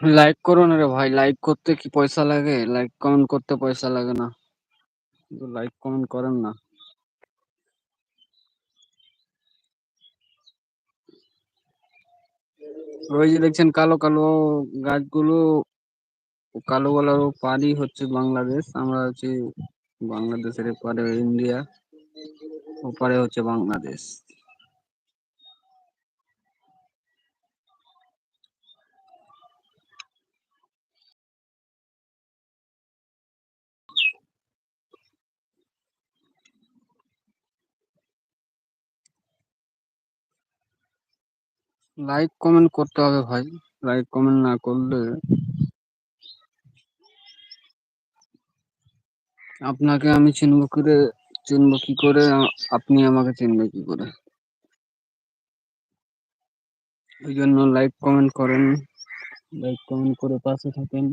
Like করো না রে ভাই লাইক করতে কি পয়সা লাগে? লাইক কমেন্ট করতে পয়সা লাগে না। লাইক কমেন্ট করেন না। ওই যে দেখছেন কালো কালো গাছগুলো, কালো কালো পানি হচ্ছে বাংলাদেশ। আমরা হচ্ছে বাংলাদেশের এপারে, ইন্ডিয়া। ওপারে হচ্ছে বাংলাদেশ। লাইক কমেন্ট করতে হবে ভাই। লাইক কমেন্ট না করলে আপনাকে আমি চিনব করে? চিনব কি করে? আপনি আমাকে চিনবে কি করে? ওই জন্য লাইক কমেন্ট করেন। লাইক কমেন্ট করে পাশে থাকেন।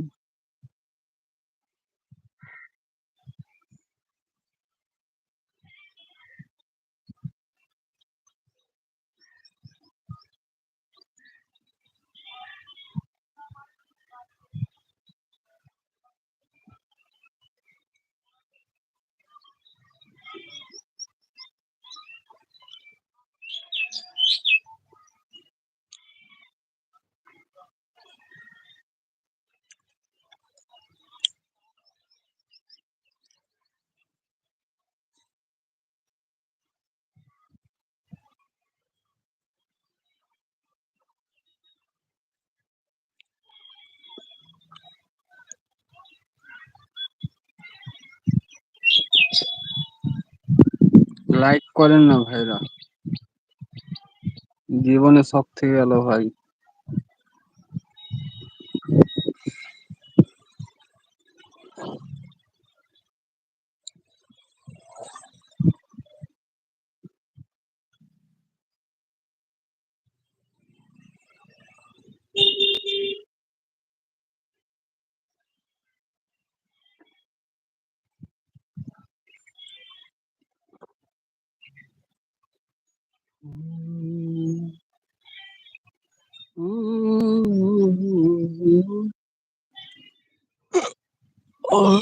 লাইক করেন না ভাইরা। জীবনে সব থেকে গেল ভাই। 我